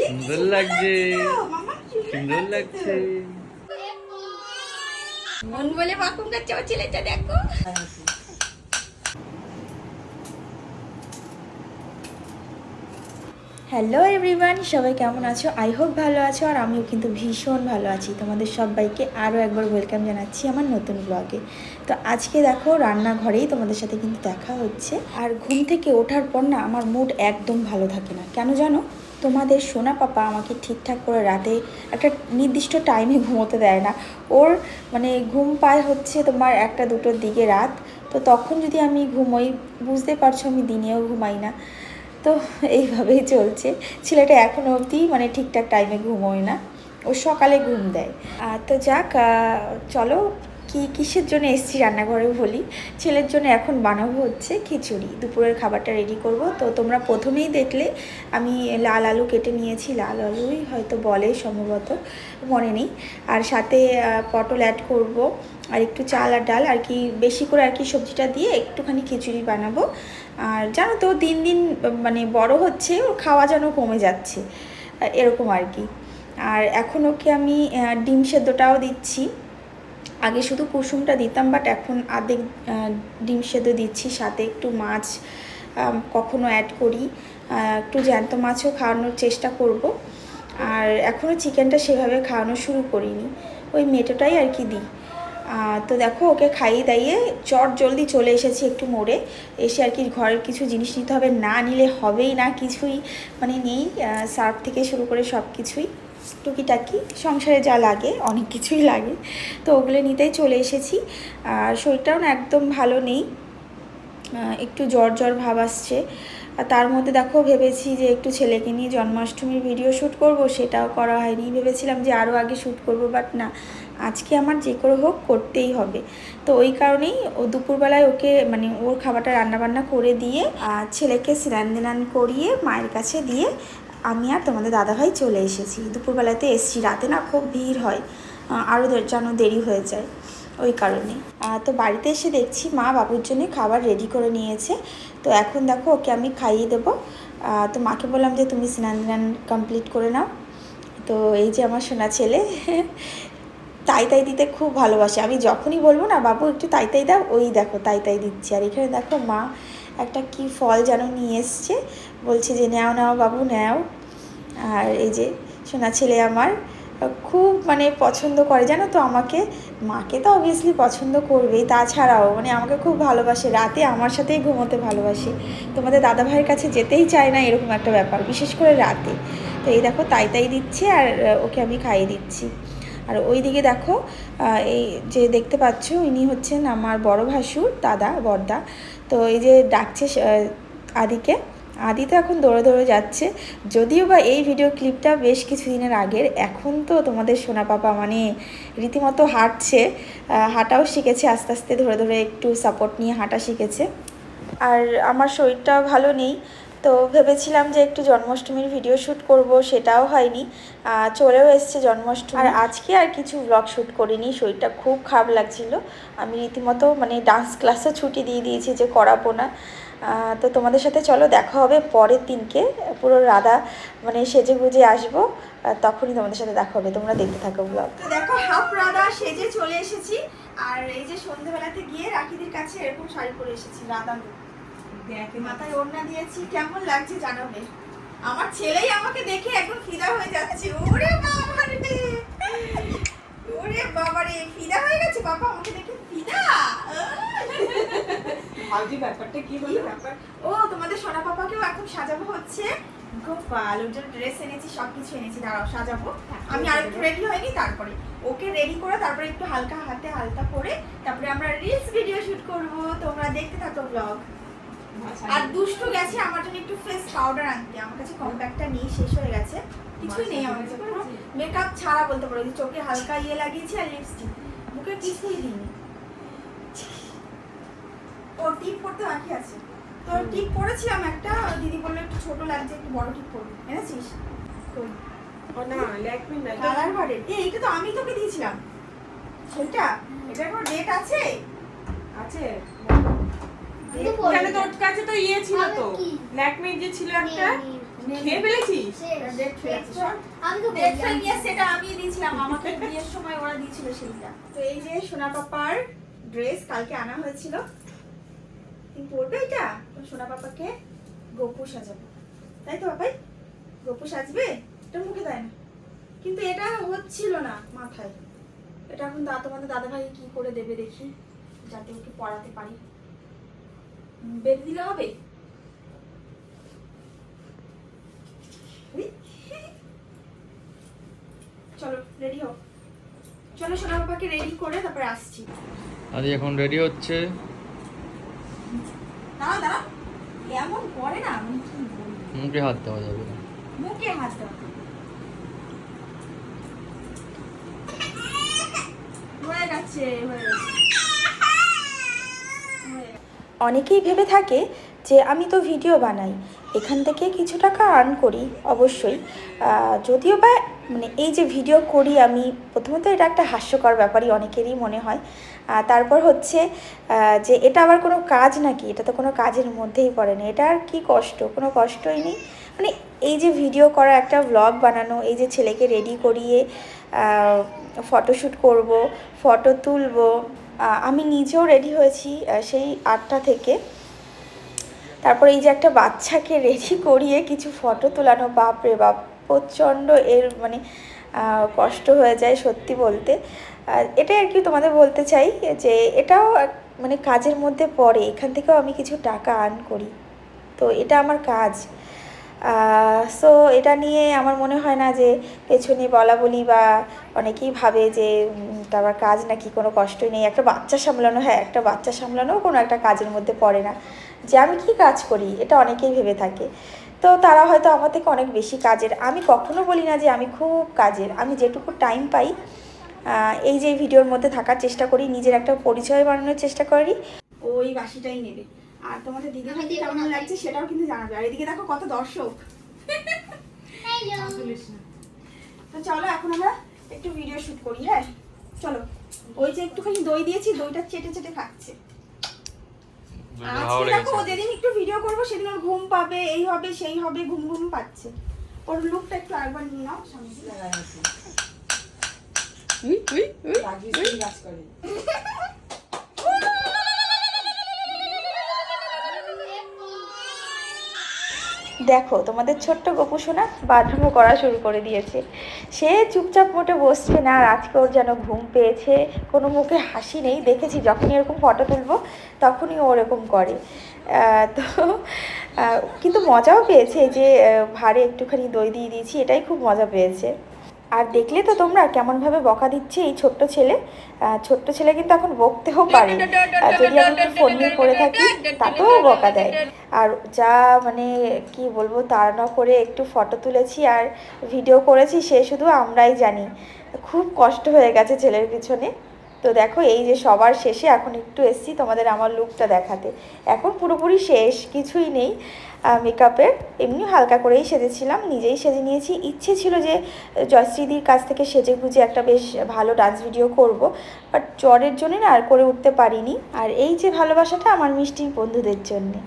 সুন্দর লাগছে। সুন্দর লাগছে মন বলে বাকুম কাছে ও ছেলেটা দেখো। হ্যালো এভরিওয়ান সবাই কেমন আছো? আই হোপ ভালো আছো আর আমিও কিন্তু ভীষণ ভালো আছি। তোমাদের সবাইকে আরও একবার ওয়েলকাম জানাচ্ছি আমার নতুন ব্লগে তো আজকে দেখো রান্নাঘরেই তোমাদের সাথে কিন্তু দেখা হচ্ছে। আর ঘুম থেকে ওঠার পর না আমার মুড একদম ভালো থাকে না। কেন জানো? তোমাদের সোনা পাপা আমাকে ঠিকঠাক করে রাতে একটা নির্দিষ্ট টাইমে ঘুমোতে দেয় না। ওর মানে ঘুম পায় হচ্ছে তোমার একটা দুটোর দিকে রাত। তো তখন যদি আমি ঘুমোই বুঝতে পারছ আমি দিনেও ঘুমাই না। তো এইভাবেই চলছে। ছেলেটা এখনও অবধি মানে ঠিকঠাক টাইমে ঘুমোয় না। ও সকালে ঘুম দেয়। আহ, তো যাক চলো কি কিসের জন্য এসছি রান্নাঘরে বলি? ছেলের জন্য এখন বানাবো হচ্ছে খিচুড়ি। দুপুরের খাবারটা রেডি করব। তো তোমরা প্রথমেই দেখলে আমি লাল আলু কেটে নিয়েছি। লাল আলুই হয়তো বলে সম্ভবত, মনে নেই। আর সাথে পটল অ্যাড করব। আর একটু চাল আর ডাল, আর কি বেশি করে আর কি সবজিটা দিয়ে একটুখানি খিচুড়ি বানাবো। আর জানো তো, দিন দিন মানে বড় হচ্ছে ওর খাওয়া যেন কমে যাচ্ছে। এরকম আর কি। আর এখন ওকে আমি ডিম সেদ্ধটাও দিচ্ছি। আগে শুধু কুসুমটা দিতাম বাট এখন আধেক ডিম সেদ্ধ দিচ্ছি, সাথে একটু মাছ কখনো অ্যাড করি। একটু জ্যান্ত মাছও খাওয়ানোর চেষ্টা করব। আর এখনও চিকেনটা সেভাবে খাওয়ানো শুরু করিনি। ওই মেটোটাই আর কি দিই। তো দেখো, ওকে খাইয়ে দাইয়ে চট জলদি চলে এসেছি একটু মোড়ে। এসে আর কি ঘরের কিছু জিনিস নিতে হবে, না নিলে হবেই না, কিছুই মানে নেই। সার্ফ থেকে শুরু করে সব কিছুই টুকিটাকি, সংসারে যা লাগে, অনেক কিছুই লাগে। তো ওগুলো নিতেই চলে এসেছি। আর শরীরটাও না একদম ভালো নেই। একটু জ্বর জ্বর ভাব আসছে। আর তার মধ্যে দেখো, ভেবেছি যে একটু ছেলেকে নিয়ে জন্মাষ্টমীর ভিডিও শ্যুট করব, সেটাও করা হয়নি। ভেবেছিলাম যে আরও আগে শ্যুট করব বাট না, আজকে আমার যে করে হোক করতেই হবে। তো ওই কারণেই ও দুপুরবেলায় ওকে মানে ওর খাবারটা রান্নাবান্না করে দিয়ে, আর ছেলেকে স্নান দিনান করিয়ে মায়ের কাছে দিয়ে আমি আর তোমাদের দাদাভাই চলে এসেছি। দুপুরবেলাতে এসছি, রাতে না খুব ভিড় হয় আরও যেন দেরি হয়ে যায় ওই কারণে। তো বাড়িতে এসে দেখছি মা বাবুর জন্য খাবার রেডি করে নিয়েছে। তো এখন দেখো ওকে আমি খাইয়ে দেবো। তো মাকে বললাম যে তুমি স্নান দান কমপ্লিট করে নাও। তো এই যে আমার সোনা ছেলে, তাই তাই দিতে খুব ভালোবাসে। আমি যখনই বলব না, বাবু, একটু তাই তাই দাও, ওই দেখো তাই তাই দিচ্ছে। আর এখানে দেখো মা একটা কি ফল যেন নিয়ে এসছে। বলছে যে, নেও, নাও বাবু, নেও। আর এই যে, সোনা ছেলে আমার খুব মানে পছন্দ করে, জানো তো আমাকে। মাকে তো অবভিয়াসলি পছন্দ করবেই, তাছাড়াও মানে আমাকে খুব ভালোবাসে। রাতে আমার সাথেই ঘুমোতে ভালোবাসে। তোমাদের দাদা ভাইয়ের কাছে যেতেই চায় না এরকম একটা ব্যাপার, বিশেষ করে রাতে। তো এই দেখো, তাই তাই দিচ্ছে আর ওকে আমি খাইয়ে দিচ্ছি। আর ওই দিকে দেখো এই যে দেখতে পাচ্ছ, ইনি হচ্ছেন আমার বড় ভাসুর, দাদা বড়দা তো এই যে ডাকছে আদিকে। আদি তো এখন দৌড়ে দৌড়ে যাচ্ছে। যদিও বা এই ভিডিও ক্লিপটা বেশ কিছুদিনের আগের, এখন তো তোমাদের সোনা পাপা মানে রীতিমতো হাঁটছে হাঁটাও শিখেছে, আস্তে আস্তে ধরে ধরে একটু সাপোর্ট নিয়ে হাঁটা শিখেছে। আর আমার শরীরটা ভালো নেই, তো ভেবেছিলাম যে একটু জন্মাষ্টমীর ভিডিও শ্যুট করব, সেটাও হয়নি। চলেও এসছে জন্মাষ্টমী। আর আজকে আর কিছু ব্লগ শ্যুট করিনি, শরীরটা খুব খারাপ লাগছিল। আমি রীতিমতো মানে ডান্স ক্লাসও ছুটি দিয়ে দিয়েছি যে করাবো না। তো তোমাদের সাথে চলো দেখা হবে পরের দিনকে। পুরো রাধা মানে সেজে গুজে আসব আর তখনই তোমাদের সাথে দেখা হবে। তোমরা দেখতে থাকো ব্লগ তো দেখো হাফ রাধা সেজে চলে এসেছি। আর এই যে সন্ধ্যেবেলাতে গিয়ে রাখিদের কাছে এরকম শাড়ি পরে এসেছি রাধা। মাথায় ওড়না দিয়েছি কেমন লাগছে জানাবে আমার ছেলেই আমাকে দেখে এখন ফিদা হয়ে যাচ্ছে। ওরে বাবা রে ওরে বাবা রে ফিদা হয়ে গেছে বাবা আমাকে দেখে ফিদা? ভাবছি ব্যাপারটা কি হলো ব্যাপার ও তোমাদের সোনা পাপাকেও এখন সাজাবো হচ্ছে। গোপাল ওর জন্য ড্রেস এনেছি সব কিছু এনেছি। দাঁড়াও সাজাবো। আমি আর একটু রেডি হয়নি তারপরে। ওকে রেডি করে তারপরে একটু হালকা হাতে হালকা করে তারপরে আমরা রিলস ভিডিও শুট করব। তোমরা দেখতে থাকো ব্লগ আর দুষ্টু গেছে আমার জন্য একটু ফেস পাউডার আনতে। আমার কাছে কম্প্যাক্টটা নেই শেষ হয়ে গেছে। কিছুই নেই আমার কাছে মেকআপ ছাড়া বলতে পারো। চোখে হালকা ইয়ে লাগিয়েছি আর লিপস্টিক মুখে কিছুই দিইনি। টিপ করতে বাকি আছে। তো টিপ করেছিলাম একটা দিদি বলল একটু ছোট লাগছে একটু বড় টিপ করবি এনেছিস? কই? ও না ল্যাকমি না কালার বাড়ে। এইটা তো আমি তোকে দিয়েছিলাম। সেটা এটা কোনো ডেট আছে? আছে। তোর কাছে তো ইয়ে ছিল তো? ল্যাকমি যে ছিল একটা? খেয়ে ফেলেছিস? আমি সেটা দিয়েছিলাম আমাকে বিয়ের সময় ওরা দিয়েছিল সেইটা। তো এই যে সোনা পাপার ড্রেস কালকে আনা হয়েছিল পরবে এটা? সোনা পাপাকে গোপু সাজাবো। তাই তো বাবাই? গোপু সাজবে? এটা মুখে দেয় না। কিন্তু এটা হচ্ছিল না মাথায়। এটা এখন দা তোমাদের দাদা ভাই কি করে দেবে দেখি, যাতে ওকে পড়াতে পারি। বেঁধে দিলে হবে? চলো রেডি হও। চলো সোনা বাবাকে রেডি করে তারপরে আসছি। আজ এখন রেডি হচ্ছে। দাঁড়াও দাঁড়াও এমন করে না আমি কি বলব? মুখে হাত দেওয়া যাবে না। মুখে হাত দেওয়া হয়ে হয়ে গেছে। হয়ে গেছে। অনেকেই ভেবে থাকে যে আমি তো ভিডিও বানাই, এখান থেকে কিছু টাকা আর্ন করি, অবশ্যই। যদিও বা মানে এই যে ভিডিও করি আমি, প্রথমত এটা একটা হাস্যকর ব্যাপারই অনেকেরই মনে হয়। তারপর হচ্ছে যে এটা আবার কোনো কাজ নাকি? এটা তো কোনো কাজের মধ্যেই পড়ে না। এটা আর কি কষ্ট? কোনো কষ্টই নেই। মানে এই যে ভিডিও করা, একটা ব্লগ বানানো, এই যে ছেলেকে রেডি করিয়ে ফটোশ্যুট করব ফটো তুলবো আমি নিজেও রেডি হয়েছি সেই আটটা থেকে। তারপর এই যে একটা বাচ্চাকে রেডি করিয়ে কিছু ফটো তোলানো বাপরে বাপ, প্রচণ্ড এর মানে কষ্ট হয়ে যায় সত্যি বলতে। এটাই আর কি তোমাদের বলতে চাই যে এটাও মানে কাজের মধ্যে পড়ে, এখান থেকেও আমি কিছু টাকা আর্ন করি। তো এটা আমার কাজ। সো এটা নিয়ে আমার মনে হয় না যে পেছনে বলা বলি বা অনেকেই ভাবে যে আমার কাজ নাকি কোনো কষ্টই নেই। একটা বাচ্চা সামলানো হ্যাঁ একটা বাচ্চা সামলানোও কোনো একটা কাজের মধ্যে পড়ে না। যে আমি কি কাজ করি এটা অনেকেই ভেবে থাকে। তো তারা হয়তো আমার থেকে অনেক বেশি কাজের আমি কখনো বলি না যে আমি খুব কাজের আমি যেটুকু টাইম পাই এই যে ভিডিওর মধ্যে থাকার চেষ্টা করি নিজের একটা পরিচয় বানানোর চেষ্টা করি। ওই বাসিটাই নেবে। আর তোমাদের দিদি ভাইকে কেমন লাগছে সেটাও কিন্তু জানাবে। আর এদিকে দেখো কত দর্শক। তো চলো এখন আমরা একটু ভিডিও শুট করি হ্যাঁ? চলো। ওই যে একটুখানি দই দিয়েছি দইটা চেটে চেটে খাচ্ছে আজকে দেখো যেদিন একটু ভিডিও করব সেদিন ওর ঘুম পাবে এই হবে সেই হবে ঘুম ঘুম পাচ্ছে। ওর লুকটা একটু আরেকবার নিয়ে নাও সামনে। থেকে। রাগিস কি কাজ করে। দেখো, তোমাদের ছোট্ট গপু সোনা বাথরুমও করা শুরু করে দিয়েছে। সে চুপচাপ মোটে বসছে না আর আজকে ওর যেন ঘুম পেয়েছে, কোনো মুখে হাসি নেই। দেখেছি যখনই এরকম ফটো তুলবো, তখনই ও এরকম করে। তো কিন্তু মজাও পেয়েছে যে ভারে একটুখানি দই দিয়ে দিয়েছি, এটাই খুব মজা পেয়েছে। আর দেখলে তো তোমরা কেমনভাবে বকা দিচ্ছে এই ছোট্ট ছেলে। ছোট্ট ছেলে কিন্তু এখন বকতেও পারে। যদি আমি একটু ফোন নিয়ে পড়ে থাকি, তাতেও বকা দেয়। আর যা মানে কি বলব, তাড়ানো করে একটু ফটো তুলেছি আর ভিডিও করেছি, সে শুধু আমরাই জানি। খুব কষ্ট হয়ে গেছে ছেলের পিছনে। তো দেখো, এই যে সবার শেষে এখন একটু এসছি তোমাদের আমার লুকটা দেখাতে। এখন পুরোপুরি শেষ, কিছুই নেই মেকআপের এমনি হালকা করেই সেজেছিলাম, নিজেই সেজে নিয়েছি। ইচ্ছে ছিল যে, জয়শ্রীদির কাছ থেকে সেজে গুজে একটা বেশ ভালো ডান্স ভিডিও করব বাট জ্বরের জন্য না আর করে উঠতে পারিনি। আর এই যে ভালোবাসাটা আমার মিষ্টি বন্ধুদের জন্যে।